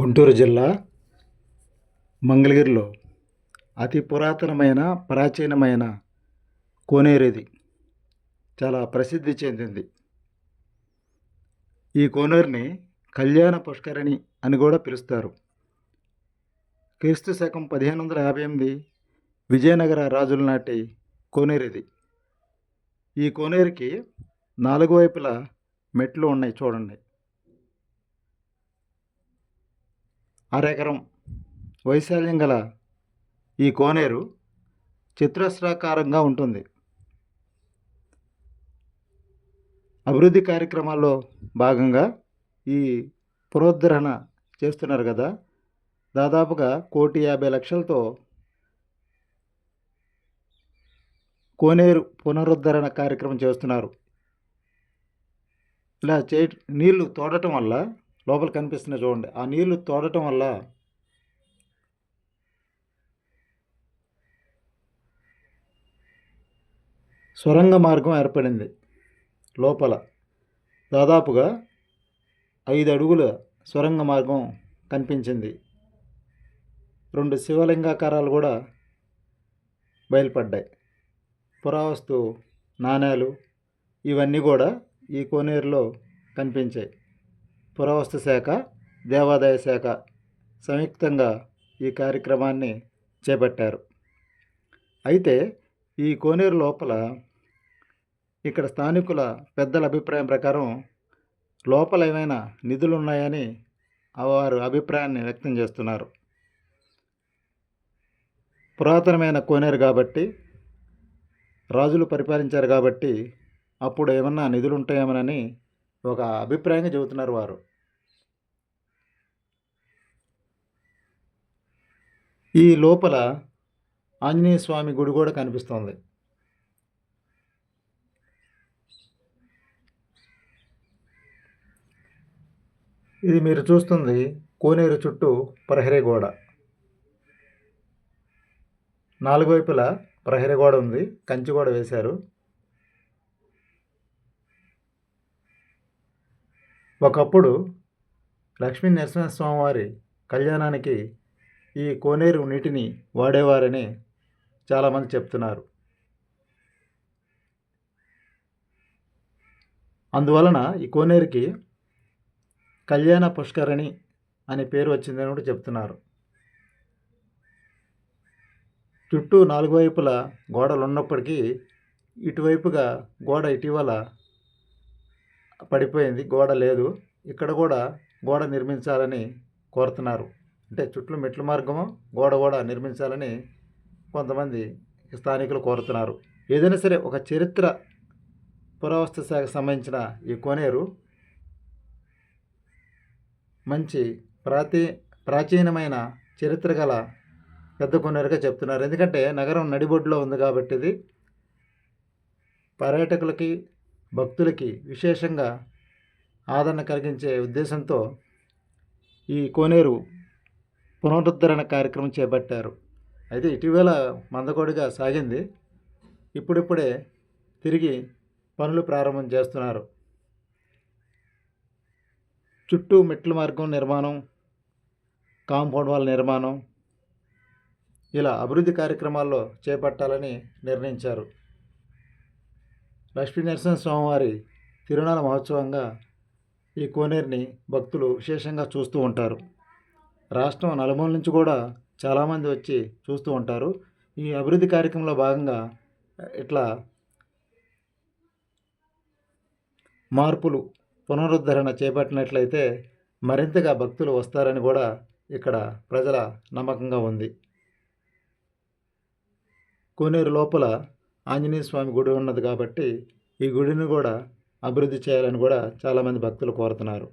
గుంటూరు జిల్లా మంగళగిరిలో అతి పురాతనమైన ప్రాచీనమైన కోనేరు ఇది చాలా ప్రసిద్ధి చెందింది. ఈ కోనేరుని కళ్యాణ పుష్కరిణి అని కూడా పిలుస్తారు. క్రీస్తు శకం పదిహేను వందల యాభై ఎనిమిది విజయనగర రాజుల నాటి కోనేరు ఇది ఈ కోనేరుకి నాలుగు వైపులా మెట్లు ఉన్నాయి చూడండి. అరెకరం వైశాల్యం గల ఈ కోనేరు చతురస్రాకారంగా ఉంటుంది. అభివృద్ధి కార్యక్రమాల్లో భాగంగా ఈ పునరుద్ధరణ చేస్తున్నారు కదా. దాదాపుగా కోటి యాభై లక్షలతో కోనేరు పునరుద్ధరణ కార్యక్రమం చేస్తున్నారు. ఇలా చే నీళ్ళు తోడటం వల్ల లోపల కనిపిస్తున్నాయి చూడండి. ఆ నీళ్ళు తోడటం వల్ల సొరంగ మార్గం ఏర్పడింది. లోపల దాదాపుగా ఐదు అడుగుల సొరంగ మార్గం కనిపించింది. రెండు శివలింగాకారాలు కూడా బయలుపడ్డాయి. పురావస్తు నాణేలు ఇవన్నీ కూడా ఈ కోనేరులో కనిపించాయి. పురావస్తు శాఖ దేవాదాయ శాఖ సంయుక్తంగా ఈ కార్యక్రమాన్ని చేపట్టారు. అయితే ఈ కోనేరు లోపల ఇక్కడ స్థానికుల పెద్దల అభిప్రాయం ప్రకారం లోపల ఏమైనా నిధులు ఉన్నాయని వారు అభిప్రాయాన్ని వ్యక్తం చేస్తున్నారు. పురాతనమైన కోనేరు కాబట్టి రాజులు పరిపాలించారు కాబట్టి అప్పుడు ఏమన్నా నిధులు ఉంటాయేమోనని ఒక అభిప్రాయంగా చెబుతున్నారు వారు. ఈ లోపల ఆంజనేయ స్వామి గుడి కూడా కనిపిస్తోంది. ఇది మీరు చూస్తుంది కోనేరు చుట్టూ ప్రహరీ గోడ. నాలుగు వైపులా ప్రహరీ గోడ ఉంది. కంచి గోడ వేశారు. ఒకప్పుడు లక్ష్మీ నరసింహస్వామి వారి కళ్యాణానికి ఈ కోనేరు నీటిని వాడేవారని చాలామంది చెప్తున్నారు. అందువలన ఈ కోనేరుకి కళ్యాణ పుష్కరణి అనే పేరు వచ్చిందని కూడా చెప్తున్నారు. చుట్టూ నాలుగు వైపుల గోడలు ఉన్నప్పటికీ ఇటువైపుగా గోడ ఇటీవల పడిపోయింది గోడ లేదు. ఇక్కడ కూడా గోడ నిర్మించాలని కోరుతున్నారు. అంటే చుట్టూ మెట్ల మార్గము గోడ కూడా నిర్మించాలని కొంతమంది స్థానికులు కోరుతున్నారు. ఏదైనా సరే ఒక చరిత్ర పురావస్తు శాఖకు సంబంధించిన ఈ కోనేరు మంచి ప్రాతి ప్రాచీనమైన చరిత్ర గల పెద్ద కొనేరుగా చెప్తున్నారు. ఎందుకంటే నగరం నడిబొడ్డులో ఉంది కాబట్టి ఇది పర్యాటకులకి భక్తులకి విశేషంగా ఆదరణ కలిగించే ఉద్దేశంతో ఈ కోనేరు పునరుద్ధరణ కార్యక్రమం చేపట్టారు. అయితే ఇటీవల మందకొడిగా సాగింది. ఇప్పుడిప్పుడే తిరిగి పనులు ప్రారంభం చేస్తున్నారు. చుట్టూ మెట్ల మార్గం నిర్మాణం కాంపౌండ్ వాల్ నిర్మాణం ఇలా అభివృద్ధి కార్యక్రమాల్లో చేపట్టాలని నిర్ణయించారు. లక్ష్మీ నరసింహ స్వామివారి తిరునాళ మహోత్సవంగా ఈ కోనేరుని భక్తులు విశేషంగా చూస్తూ ఉంటారు. రాష్ట్రం నలుమూల నుంచి కూడా చాలామంది వచ్చి చూస్తూ ఉంటారు. ఈ అభివృద్ధి కార్యక్రమంలో భాగంగా ఇట్లా మార్పులు పునరుద్ధరణ చేపట్టినట్లయితే మరింతగా భక్తులు వస్తారని కూడా ఇక్కడ ప్రజల నమ్మకంగా ఉంది. కోనేరు లోపల ఆంజనేయ స్వామి గుడి ఉన్నది కాబట్టి ఈ గుడిని కూడా అభివృద్ధి చేయాలని కూడా చాలామంది భక్తులు కోరుతున్నారు.